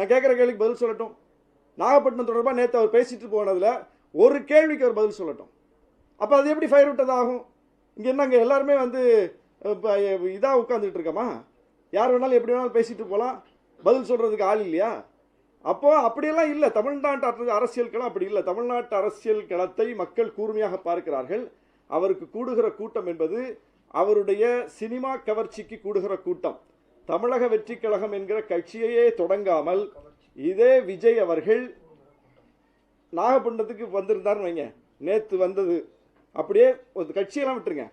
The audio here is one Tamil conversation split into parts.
நான் கேட்குற கேள்விக்கு பதில் சொல்லட்டும். நாகப்பட்டினம் தொடர்பாக நேற்று அவர் பேசிட்டு போனதில் ஒரு கேள்விக்கு அவர் பதில் சொல்லட்டும். அப்போ அது எப்படி ஃபயர் விட்டதாகும்? இங்கே என்னங்க எல்லாருமே வந்து இதாக உட்காந்துட்டு இருக்கோமா? யார் வேணாலும் எப்படி வேணாலும் பேசிட்டு போகலாம் பதில் சொல்கிறதுக்கு ஆள் இல்லையா? அப்போ அப்படியெல்லாம் இல்லை. தமிழ்நாட்டு அரசு- அரசியல் களம் அப்படி இல்லை. தமிழ்நாட்டு அரசியல் களத்தை மக்கள் கூர்மையாக பார்க்கிறார்கள். அவருக்கு கூடுகிற கூட்டம் என்பது அவருடைய சினிமா கவர்ச்சிக்கு கூடுகிற கூட்டம். தமிழக வெற்றி கழகம் என்கிற கட்சியையே தொடங்காமல் இதே விஜய் அவர்கள் நாகப்பட்டினத்துக்கு வந்திருந்தாருன்னு வைங்க. நேற்று வந்தது. அப்படியே ஒரு கட்சியெல்லாம் விட்டுருங்க.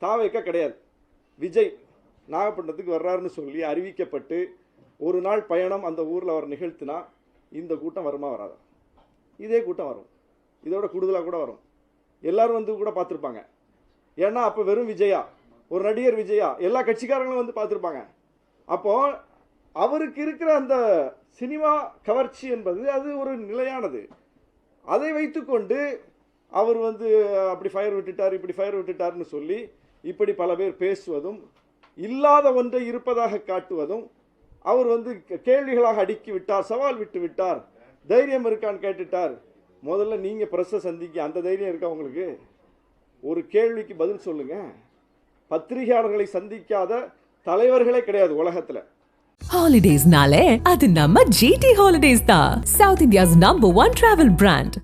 தாவைக்க கிடையாது. விஜய் நாகப்பட்டினத்துக்கு வர்றாருன்னு சொல்லி அறிவிக்கப்பட்டு ஒரு நாள் பயணம் அந்த ஊரில் அவர் நிகழ்த்தினா இந்த கூட்டம் வருமா வராது? இதே கூட்டம் வரும். இதோட கூடுதலாக கூட வரும். எல்லாரும் வந்து கூட பார்த்துருப்பாங்க. ஏன்னா அப்போ வெறும் விஜயா? ஒரு நடிகர் விஜயா? எல்லா கட்சிக்காரங்களும் வந்து பார்த்துருப்பாங்க. அப்போ அவருக்கு இருக்கிற அந்த சினிமா கவர்ச்சி என்பது அது ஒரு நிலையானது. அதை வைத்துக்கொண்டு அவர் வந்து அப்படி ஃபயர் விட்டுட்டார் இப்படி ஃபயர் விட்டுட்டார்னு சொல்லி இப்படி பல பேர் பேசுவதும் இல்லாத ஒன்றை இருப்பதாக காட்டுவதும் அவர் வந்து கே- கேள்விகளாக அடுக்கி விட்டார் சவால் விட்டு விட்டார். தைரியம் இருக்கான்னு கேட்டுட்டார். முதல்ல நீங்கள் பிரஸ்ஸை சந்திக்க அந்த தைரியம் இருக்கா உங்களுக்கு? ஒரு கேள்விக்கு பதில் சொல்லுங்கள் பத்திரிகையாளர்களை சந்திக்காத தலைவர்களே கிடையாது உலகத்துல ஹாலிடேஸ்னாலே அது நம்ம ஜிடி ஹாலிடேஸ் தான் south India's number one travel brand